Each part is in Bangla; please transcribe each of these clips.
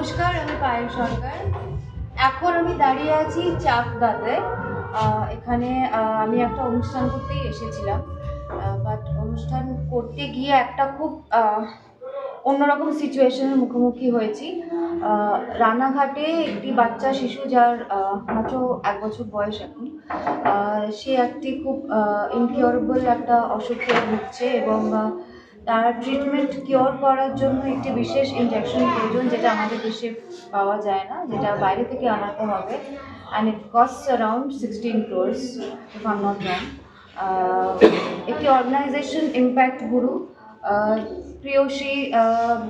নমস্কার, আমি পায়েল সরকার। এখন আমি দাঁড়িয়ে আছি চাকদাতে। এখানে আমি একটা অনুষ্ঠান করতেই এসেছিলাম। বাট অনুষ্ঠান করতে গিয়ে একটা খুব অন্যরকম সিচুয়েশনের মুখোমুখি হয়েছি। রানাঘাটে একটি বাচ্চা শিশু যার মাত্র এক বছর বয়স এখন। সে একটি খুব ইনকিউরেবল একটা অসুখে ভুগছে এবং তার ট্রিটমেন্ট কিওর করার জন্য একটি বিশেষ ইনজেকশন প্রয়োজন যেটা আমাদের দেশে পাওয়া যায় না, যেটা বাইরে থেকে আনাতে হবে। And it cost around sixteen crores if একটি অর্গানাইজেশন ইম্প্যাক্ট গুরু প্রিয়সী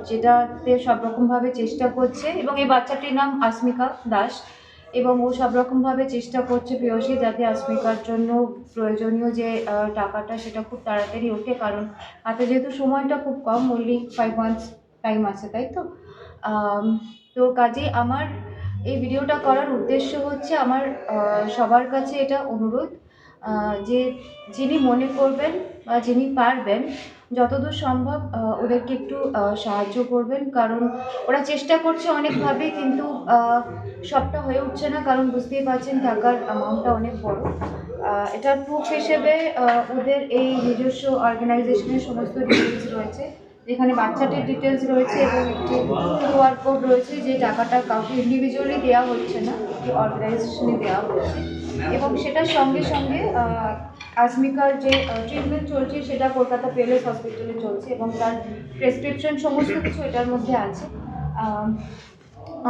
যেটাতে সব রকমভাবে চেষ্টা করছে। এবং এই বাচ্চাটির নাম আসমিকা দাস। এবং ও সব রকমভাবে চেষ্টা করছে প্রেয়সী যাতে আসমিকার জন্য প্রয়োজনীয় যে টাকাটা সেটা খুব তাড়াতাড়ি ওঠে। কারণ হাতে যেহেতু সময়টা খুব কম ওনলি ফাইভ মান্থস টাইম আছে, তাই তো? তো কাজে আমার এই ভিডিওটা করার উদ্দেশ্য হচ্ছে আমার সবার কাছে এটা অনুরোধ যে যিনি মনে করবেন বা যিনি পারবেন, যতদূর সম্ভব ওদেরকে একটু সাহায্য করবেন। কারণ ওরা চেষ্টা করছে অনেকভাবে, কিন্তু সবটা হয়ে উঠছে না। কারণ বুঝতেই পারছেন টাকার অ্যামাউন্টটা অনেক বড়। এটার প্রুফ হিসেবে ওদের এই নিজস্ব অর্গানাইজেশনের সমস্ত ডিটেলস রয়েছে। যেখানে বাচ্চাটির ডিটেলস রয়েছে এবং একটি কিউআর কোড রয়েছে, যে টাকাটা কাউকে ইন্ডিভিজুয়ালি দেওয়া হচ্ছে না একটি অর্গানাইজেশনে দেওয়া হচ্ছে। এবং সেটার সঙ্গে সঙ্গে আজমিকার যে ট্রিটমেন্ট চলছে, সেটা কলকাতা পেলেস হসপিটালে চলছে এবং তার প্রেসক্রিপশন সমস্ত কিছু এটার মধ্যে আছে।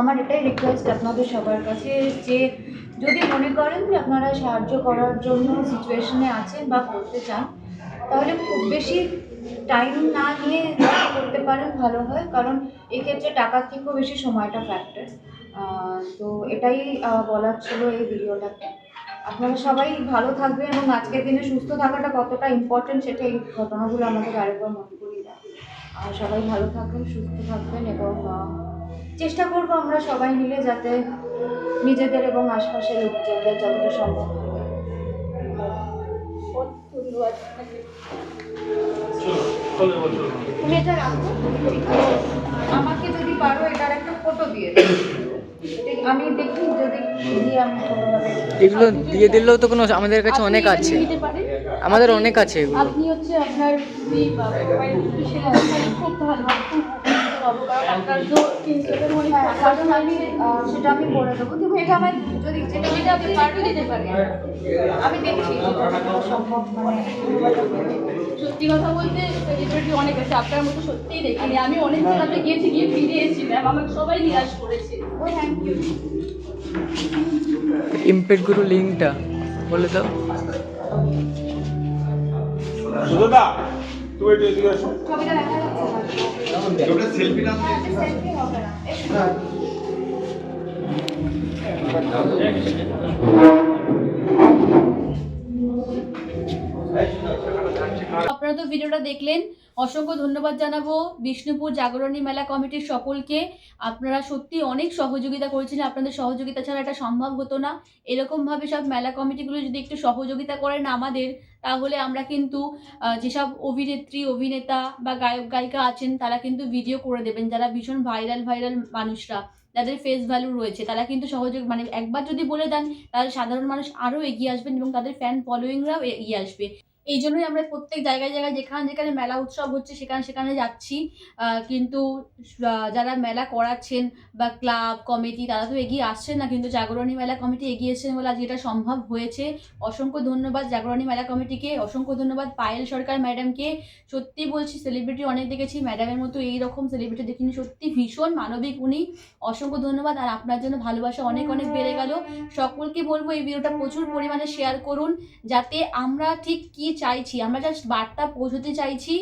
আমার এটাই রিকোয়েস্ট আপনাদের সবার কাছে যে, যদি মনে করেন যে আপনারা সাহায্য করার জন্য সিচুয়েশনে আছেন বা করতে চান, তাহলে খুব বেশি টাইম না নিয়ে করতে পারেন, ভালো হয়। কারণ এক্ষেত্রে টাকার থেকেও বেশি সময়টা ফ্যাক্টর তো এটাই বলার ছিল এই ভিডিওটাতে আপনারা সবাই ভালো থাকবেন এবং আজকের দিনে সুস্থ থাকাটা কতটা ইম্পর্টেন্ট সেটা এই ঘটনাগুলো আমাদের আরেকবার মনে করিয়ে দেয় আর সবাই ভালো থাকবেন সুস্থ থাকবেন এবং চেষ্টা করব আমরা সবাই মিলে যাতে নিজেদের এবং আশপাশের লোকজনদের যতটা সম্ভব। তুমি এটা রাখো। আমাকে যদি পারো এটার একটা ফটো দিয়ে আমি দেখি যদি এগুলো দিয়ে দিলেও তো কোনো আমাদের কাছে অনেক আছে। আমাদের অনেক আছে এগুলো আপনি হচ্ছে আপনার খুব ভালো হ্যাঁ, কথা কারণ আমি আহ, সেটা আমি করে দেবো। তুমি এটা আমার যদি যেটা এটা আপনি পারলে দিতে পারেন। আমি দেখছি সম্ভব মানে সত্যি কথা বলতে সেলিব্রিটি অনেক আছে আপনার মতো সত্যিই দেখিনি। আমি অনেক জায়গাতে গিয়েছি গিয়ে ফিরে এসেছি ম্যাম আমাকে সবাই নিরাশ করেছে। ও থ্যাংক ইউ ইমপেক্ট গুরু লিঙ্কটা বলে দাও। সুজতা তুমি একটু এদিকে আসো। ছবিটা দেখা যাচ্ছে ওটা সেলফি না সেলফি হবে না। আপনারা তো ভিডিওটা দেখলেন, অসংখ্য ধন্যবাদ জানাব। বিষ্ণুপুর জাগরণী মেলা কমিটির সকলকে। আপনারা সত্যি অনেক সহযোগিতা করেছিলেন। আপনাদের সহযোগিতা ছাড়া এটা সম্ভব হতো না। এরকমভাবে সব মেলা কমিটিগুলো যদি একটু সহযোগিতা করেন আমাদের, তাহলে আমরা কিন্তু যেসব অভিনেত্রী, অভিনেতা বা গায়ক, গায়িকা আছেন, তারা কিন্তু ভিডিও করে দেবেন। যারা ভীষণ ভাইরাল ভাইরাল মানুষরা, যাদের ফেস ভ্যালু রয়েছে, তারা কিন্তু সহযোগ মানে একবার যদি বলে দেন, তাহলে সাধারণ মানুষ আরও এগিয়ে আসবেন এবং তাদের ফ্যান ফলোয়িংরাও এগিয়ে আসবে। এই জন্যই আমরা প্রত্যেক জায়গায় জায়গায় যেখানে যেখানে মেলা উৎসব হচ্ছে, সেখানে সেখানে যাচ্ছি। কিন্তু যারা মেলা করাচ্ছেন বা ক্লাব, কমিটি, তারা তো এগিয়ে আসছেন না। কিন্তু জাগরণী মেলা কমিটি এগিয়ে এসেছেন বলে আজ এটা সম্ভব হয়েছে। অসংখ্য ধন্যবাদ জাগরণী মেলা কমিটিকে, অসংখ্য ধন্যবাদ পায়েল সরকার ম্যাডামকে। সত্যি বলছি সেলিব্রিটি অনেক দেখেছি, ম্যাডামের মতো এই রকম সেলিব্রিটি দেখিনি। সত্যি ভীষণ মানবিক উনি। অসংখ্য ধন্যবাদ। আর আপনার জন্য ভালোবাসা অনেক অনেক বেড়ে গেল। সকলকে বলব এই ভিডিওটা প্রচুর পরিমাণে শেয়ার করুন, যাতে আমরা ঠিক কি চাইছি। আমরা জাস্ট বার্তা পৌঁছতে চাইছি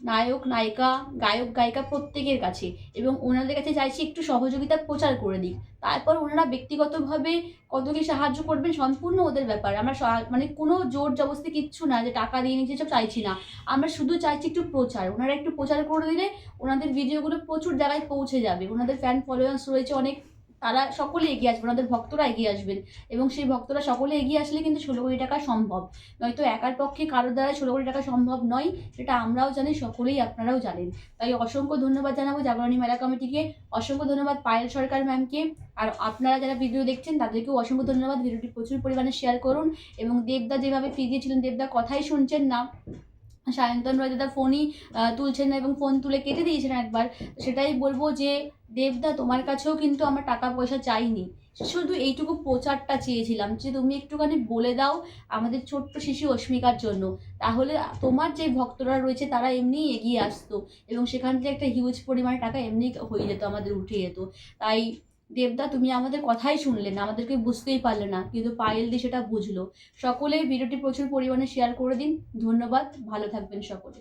নায়ক, নায়িকা, গায়ক, গায়িকা প্রত্যেকের কাছে এবং ওনাদের কাছে চাইছি একটু সহযোগিতা প্রচার করে দিক। তারপর ওনারা ব্যক্তিগতভাবে কত কি সাহায্য করবেন সম্পূর্ণ ওদের ব্যাপার। আমরা মানে কোনো জোর জবস্তি কিচ্ছু না যে টাকা দিয়ে নিচ্ছে সব চাইছি না। আমরা শুধু চাইছি একটু প্রচার। ওনারা একটু প্রচার করে দিলে ওনাদের ভিডিওগুলো প্রচুর জায়গায় পৌঁছে যাবে। ওনাদের ফ্যান ফলোয়ার্স রয়েছে অনেক। তারা সকলে এগিয়ে আসবেন ওনাদের ভক্তরা এগিয়ে আসবেন। এবং সেই ভক্তরা সকলে এগিয়ে আসলে কিন্তু ষোলো কোটি টাকা সম্ভব। নয়তো একার পক্ষে কারোর দ্বারা ষোলো কোটি টাকা সম্ভব নয়, সেটা আমরাও জানি, সকলেই আপনারাও জানেন। তাই অসংখ্য ধন্যবাদ জানাব জাগরণী মেলা কমিটিকে, অসংখ্য ধন্যবাদ পায়েল সরকার ম্যামকে। আর আপনারা যারা ভিডিও দেখছেন, তাদেরকেও অসংখ্য ধন্যবাদ। ভিডিওটি প্রচুর পরিমাণে শেয়ার করুন। এবং দেবদা যেভাবে ফি দিয়েছিলেন, দেবদা কথাই শুনছেন না। সায়ন্তন রায় দাদা ফোনই তুলছেন না এবং ফোন তুলে কেটে দিয়েছেন একবার। সেটাই বলব যে, দেবদা, তোমার কাছেও কিন্তু আমার টাকা পয়সা চাইনি শুধু এইটুকু প্রচারটা চেয়েছিলাম যে, তুমি একটুখানি বলে দাও আমাদের ছোট্ট শিশু অস্মিকার জন্য। তাহলে তোমার যে ভক্তরা রয়েছে, তারা এমনিই এগিয়ে আসতো এবং সেখান থেকে একটা হিউজ পরিমাণে টাকা এমনি হয়ে যেত, আমাদের উঠে যেত। তাই দেবদা, তুমি আমাদের কথাই শুনলে না, আমাদেরকে বুঝতেই পারলে না, কিন্তু পায়েল দি সেটা বুঝলো। সকলে ভিডিওটি প্রচুর পরিমাণে শেয়ার করে দিন। ধন্যবাদ, ভালো থাকবেন সকলে।